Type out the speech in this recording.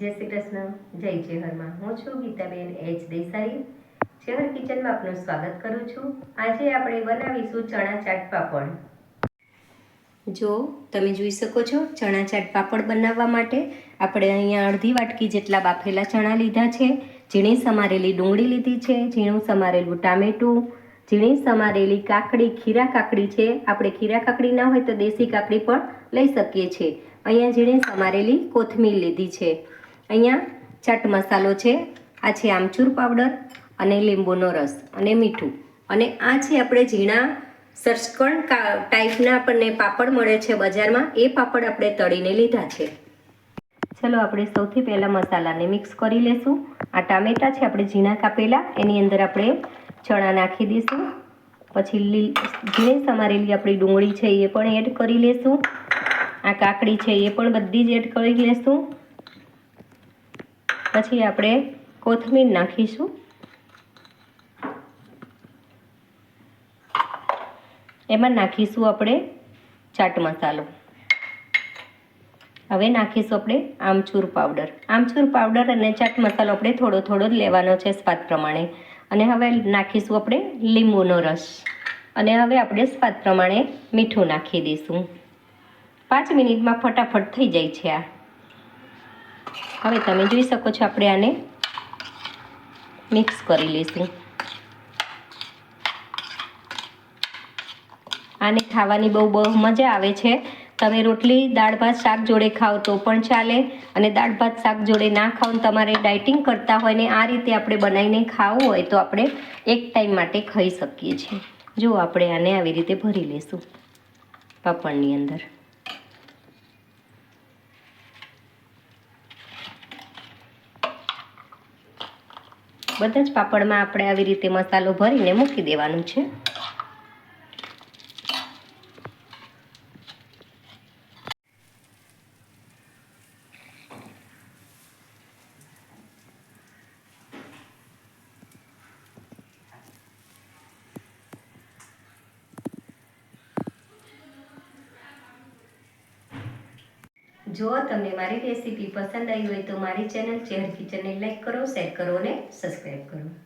જય શ્રી કૃષ્ણ, જય જેહરમાં હું છું ગીતાબેન એચ દેસાઈ. જેહર કિચનમાં આપનું સ્વાગત કરું છું. આજે આપણે બનાવીશું ચણા ચાટ પાપડ. જો, તમે જોઈ શકો છો, ચણા ચાટ પાપડ બનાવવા માટે આપણે અહીંયા અડધી વાટકી જેટલા બાફેલા ચણા લીધા છે. ઝીણી સમારેલી ડુંગળી લીધી છે, ઝીણું સમારેલું ટામેટું, ઝીણી સમારેલી કાકડી, ખીરા કાકડી છે. આપણે ખીરા કાકડી ના હોય તો દેશી કાકડી પણ લઈ શકીએ છીએ. અહીંયા ઝીણી સમારેલી કોથમીર લીધી છે. અહીંયા ચાટ મસાલો છે, આ છે આમચૂર પાવડર અને લીંબુનો રસ અને મીઠું. અને આ છે આપણે ઝીણા સરસકણ ટાઈપના આપણને પાપડ મળે છે બજારમાં, એ પાપડ આપણે તળીને લીધા છે. ચલો આપણે સૌથી પહેલાં મસાલાને મિક્સ કરી લેશું. આ ટામેટા છે આપણે ઝીણા કાપેલા, એની અંદર આપણે ચણા નાખી દઈશું. પછી લી ઝીણી સમારેલી આપણી ડુંગળી છે એ પણ એડ કરી લેશું. આ કાકડી છે એ પણ બધી જ એડ કરી લેશું. પછી આપણે કોથમીર નાખીશું. એમાં નાખીશું આપણે ચાટ મસાલો. હવે નાખીશું આપણે આમચૂર પાવડર. આમચૂર પાવડર અને ચાટ મસાલો આપણે થોડો થોડો જ લેવાનો છે સ્વાદ પ્રમાણે. અને હવે નાખીશું આપણે લીંબુનો રસ. અને હવે આપણે સ્વાદ પ્રમાણે મીઠું નાખી દઈશું. પાંચ મિનિટમાં ફટાફટ થઈ જાય છે આ. હવે તમે જોઈ શકો છો આપણે આને મિક્સ કરી લઈશું. આને ખાવાની બહુ બહુ મજા આવે છે. તમે રોટલી, દાળ ભાત, શાક જોડે ખાઓ તો પણ ચાલે. અને દાળ ભાત, શાક જોડે ના ખાઓ તમારે ડાયટિંગ કરતા હોય ને આ રીતે આપણે બનાવીને ખાવું હોય તો આપણે એક ટાઈમ માટે ખાઈ શકીએ છીએ. જો આપણે આને આવી રીતે ભરી લઈશું. પાપડની અંદર. બધા જ પાપડમાં આપણે આવી રીતે મસાલો ભરીને મૂકી દેવાનું છે. જો તમને મારી રેસીપી પસંદ આવી હોય તો મારી ચેનલ ચેહર કિચનને લાઈક કરો, શેર કરો અને સબસ્ક્રાઈબ કરો.